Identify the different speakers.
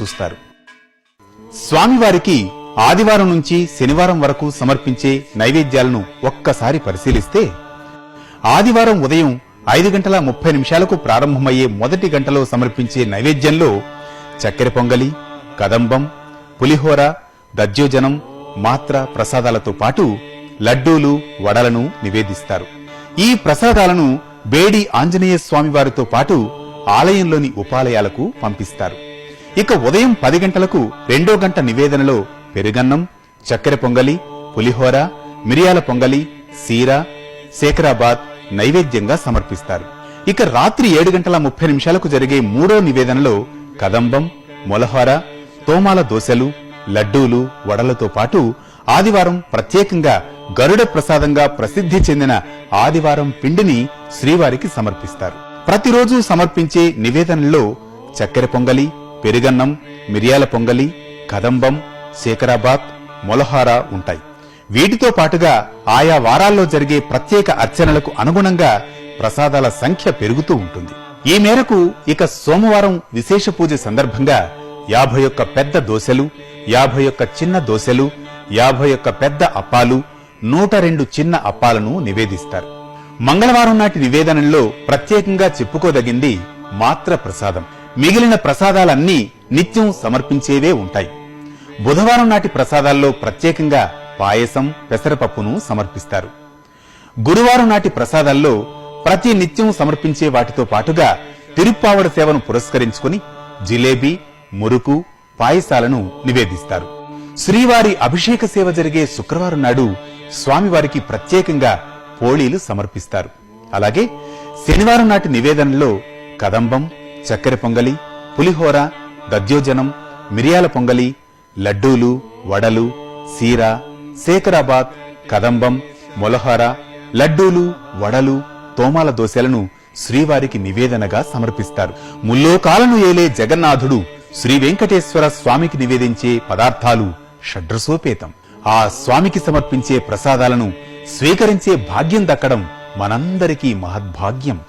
Speaker 1: చూస్తారు. స్వామివారికి ఆదివారం నుంచి శనివారం వరకు సమర్పించే నైవేద్యాలను ఒక్కసారి పరిశీలిస్తే ఆదివారం ఉదయం ఐదు గంటల ముప్పై నిమిషాలకు ప్రారంభమయ్యే మొదటి గంటలో సమర్పించే నైవేద్యంలో చక్కెర పొంగలి కదంబం పులిహోర దజ్యోజనం మాత్ర ప్రసాదాలతో పాటు లడ్డూలు వడలను నివేదిస్తారు. ఈ ప్రసాదాలను బేడి ఆంజనేయ స్వామివారితో పాటు ఆలయంలోని ఉపాలయాలకు పంపిస్తారు. ఇక ఉదయం పది గంటలకు రెండో గంట నివేదనలో పెరుగన్నం చక్కెర పొంగలి పులిహోర మిరియాల పొంగలి సీర శేఖరాబాద్ నైవేద్యంగా సమర్పిస్తారు. ఇక రాత్రి ఏడు గంటల ముప్పై నిమిషాలకు జరిగే మూడో నివేదనలో కదంబం మొలహోర తోమాల దోశలు లడ్డూలు వడలతో పాటు ఆదివారం ప్రత్యేకంగా గరుడ ప్రసాదంగా ప్రసిద్ధి చెందిన ఆదివారం పిండిని శ్రీవారికి సమర్పిస్తారు. ప్రతిరోజు సమర్పించే నివేదనలో చక్కెర పొంగలి పెరుగన్నం మిరియాల పొంగలి కదంబం శేఖరాబాద్ మొలహార ఉంటాయి. వీటితో పాటుగా ఆయా వారాల్లో జరిగే ప్రత్యేక అర్చనలకు అనుగుణంగా ప్రసాదాల సంఖ్య పెరుగుతూ ఉంటుంది. ఈ మేరకు ఇక సోమవారం విశేష పూజ సందర్భంగా యాభై ఒక్క పెద్ద దోశలు యాభై ఒక్క చిన్న దోశలు యాభై ఒక్క పెద్ద అప్పాలు నూట రెండు చిన్న అప్పాలను నివేదిస్తారు. మంగళవారం నాటి నివేదనలో ప్రత్యేకంగా చెప్పుకోదగింది మాత్ర ప్రసాదం. మిగిలిన ప్రసాదాలన్నీ నిత్యం సమర్పించేవే ఉంటాయి. బుధవారం నాటి ప్రసాదాల్లో ప్రత్యేకంగా పాయసం పెసరపప్పును సమర్పిస్తారు. గురువారం నాటి ప్రసాదాల్లో ప్రతి నిత్యం సమర్పించే వాటితో పాటుగా తిరుప్పావడ సేవను పురస్కరించుకుని జిలేబీ మురుకు పాయసాలను నివేదిస్తారు. శ్రీవారి అభిషేక సేవ జరిగే శుక్రవారం నాడు స్వామివారికి ప్రత్యేకంగా పోళీలు సమర్పిస్తారు. అలాగే శనివారం నాటి నివేదనలో కదంబం చక్కెర పొంగలి పులిహోర దద్యోజనం మిరియాల పొంగలి లడ్డూలు వడలు సీర శేఖరాబాద్ కదంబం మొలహార లడ్డూలు వడలు తోమాల దోశలను శ్రీవారికి నివేదనగా సమర్పిస్తారు. ముల్లోకాలను ఏలే జగన్నాథుడు శ్రీ వెంకటేశ్వర స్వామికి నివేదించే పదార్థాలు షడ్రసోపేతం. ఆ స్వామికి సమర్పించే ప్రసాదాలను స్వీకరించే భాగ్యం దక్కడం మనందరికీ మహద్భాగ్యం.